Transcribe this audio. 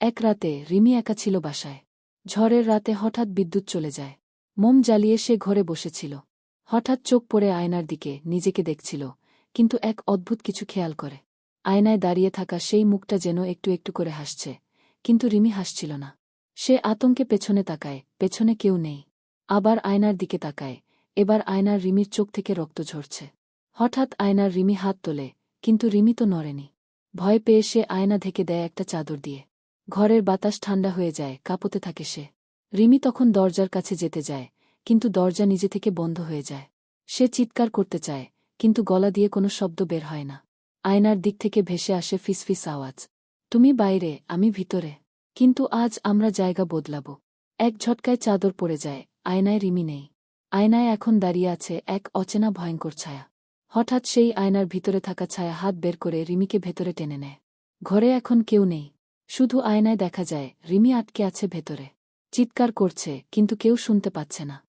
এক রাতে রিমি একা ছিল বাসায়। ঝড়ের রাতে হঠাৎ বিদ্যুৎ চলে যায়। মোম জ্বালিয়ে সে ঘরে বসেছিল। হঠাৎ চোখ পড়ে আয়নার দিকে, নিজেকে দেখছিল, কিন্তু এক অদ্ভুত কিছু খেয়াল করে। আয়নায় দাঁড়িয়ে থাকা সেই মুখটা যেন একটু একটু করে হাসছে, কিন্তু রিমি হাসছিল না। সে আতঙ্কে পেছনে তাকায়, পেছনে কেউ নেই। আবার আয়নার দিকে তাকায়, এবার আয়নার রিমির চোখ থেকে রক্ত ঝরছে। হঠাৎ আয়নার রিমি হাত তোলে, কিন্তু রিমি তো নড়েনি। ভয় পেয়ে সে আয়না ঢেকে দেয় একটা চাদর দিয়ে। ঘরের বাতাস ঠান্ডা হয়ে যায়, কাঁপতে থাকে সে। রিমি তখন দরজার কাছে যেতে যায়, কিন্তু দরজা নিজে থেকে বন্ধ হয়ে যায়। সে চিৎকার করতে চায়, কিন্তু গলা দিয়ে কোনো শব্দ বের হয় না। আয়নার দিক থেকে ভেসে আসে ফিসফিস আওয়াজ। তুমি বাইরে, আমি ভিতরে। কিন্তু আজ আমরা জায়গা বদলাব। এক ঝটকায় চাদর পড়ে যায়, আয়নায় রিমি নেই। আয়নায় এখন দাঁড়িয়ে আছে এক অচেনা ভয়ঙ্কর ছায়া। হঠাৎ সেই আয়নার ভিতরে থাকা ছায়া হাত বের করে রিমিকে ভেতরে টেনে নেয়। ঘরে এখন কেউ নেই। শুধু আয়নায় দেখা যায়, রিমি আটকে আছে ভেতরে। চিৎকার করছে, কিন্তু কেউ শুনতে পাচ্ছে না।